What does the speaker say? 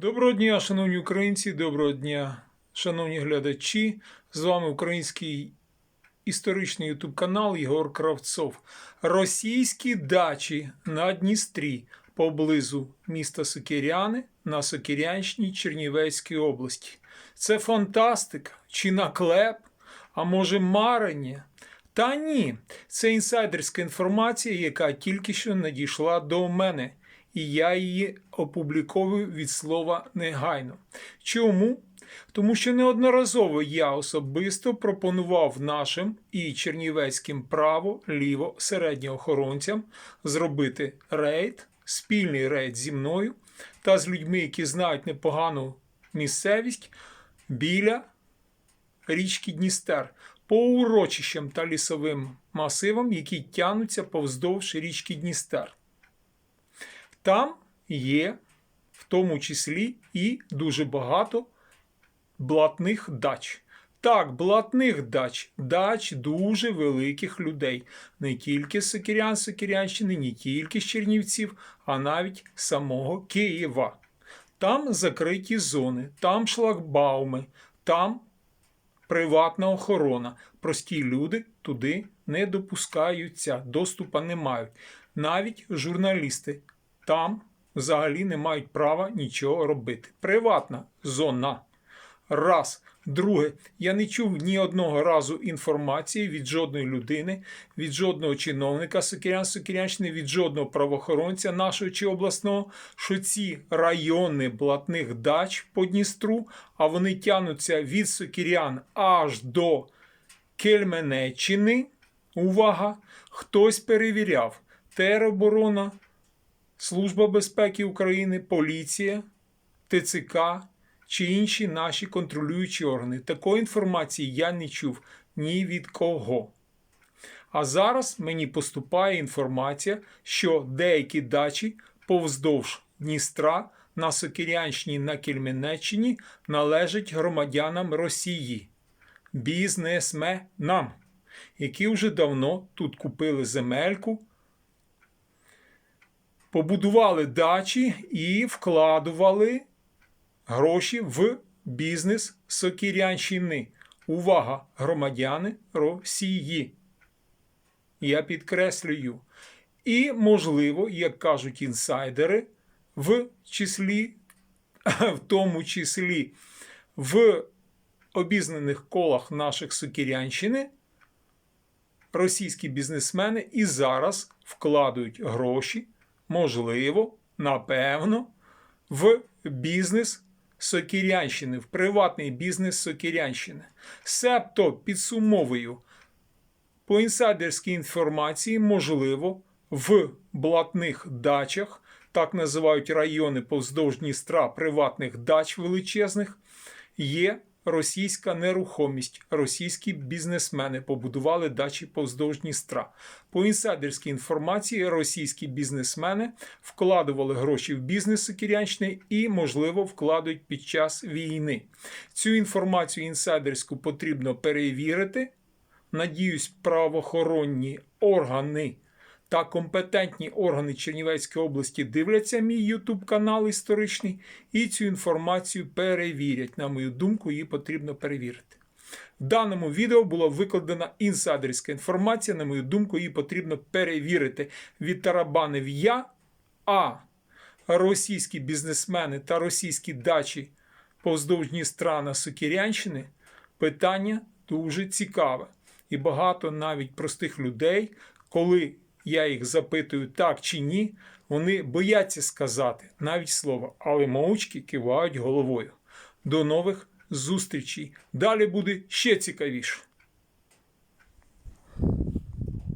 Доброго дня, шановні українці, доброго дня, шановні глядачі. З вами український історичний ютуб канал Єгор Кравцов. Російські дачі на Дністрі поблизу міста Сокиряни на Сокирянщині Чернівецької області. Це фантастика чи наклеп, а може марення? Та ні, це інсайдерська інформація, яка тільки що надійшла до мене і я її опубліковую від слова негайно. Чому? Тому що неодноразово я особисто пропонував нашим і чернівецьким право ліво середньоохоронцям зробити рейд, спільний рейд зі мною та з людьми, які знають непогану місцевість біля річки Дністер по урочищам та лісовим масивам, які тянуться повздовж річки Дністер. Там є в тому числі і дуже багато блатних дач. Так, блатних дач, дач дуже великих людей. Не тільки з Сокирян, Сокирянщини, не тільки з Чернівців, а навіть самого Києва. Там закриті зони, там шлагбауми, там приватна охорона. Прості люди туди не допускаються, доступу не мають. Навіть журналісти там взагалі не мають права нічого робити. Приватна зона. Раз. Друге, я не чув ні одного разу інформації від жодної людини, від жодного чиновника Сокирян Сокирянщини, від жодного правоохоронця нашого чи обласного, що ці райони блатних дач по Дністру, а вони тянуться від Сокирян аж до Кельменеччини. Увага! Хтось перевіряв. Тероборона, Служба безпеки України, поліція, ТЦК чи інші наші контролюючі органи. Такої інформації я не чув ні від кого. А зараз мені поступає інформація, що деякі дачі повздовж Дністра на Сокирянщині на Кельменеччині належать громадянам Росії, бізнесменам, які вже давно тут купили земельку побудували дачі і вкладували гроші в бізнес Сокірянщини. Увага, громадяни Росії. Я підкреслюю. І, можливо, як кажуть інсайдери, в числі, в тому числі в обізнаних колах наших Сокірянщини, російські бізнесмени і зараз вкладають гроші можливо, напевно, в бізнес Сокірянщини, в приватний бізнес Сокірянщини. Себто підсумовую, по інсайдерській інформації, можливо, в блатних дачах, так називають райони повздовж Дністра приватних дач величезних, є російська нерухомість, російські бізнесмени побудували дачі повздовж Дністра. По інсайдерській інформації, російські бізнесмени вкладували гроші в бізнес Сокірянщини і, можливо, вкладають під час війни. Цю інформацію інсайдерську потрібно перевірити. Надіюсь, правоохоронні органи та компетентні органи Чернівецької області дивляться мій Ютуб канал історичний і цю інформацію перевірять. На мою думку, її потрібно перевірити. В даному відео була викладена інсайдерська інформація. На мою думку, її потрібно перевірити. Від тарабанив я, а російські бізнесмени та російські дачі повздовж Дністра на Сокірянщини питання дуже цікаве. І багато навіть простих людей, коли я їх запитую так чи ні, вони бояться сказати навіть слово, але мовчки кивають головою. До нових зустрічей. Далі буде ще цікавіше.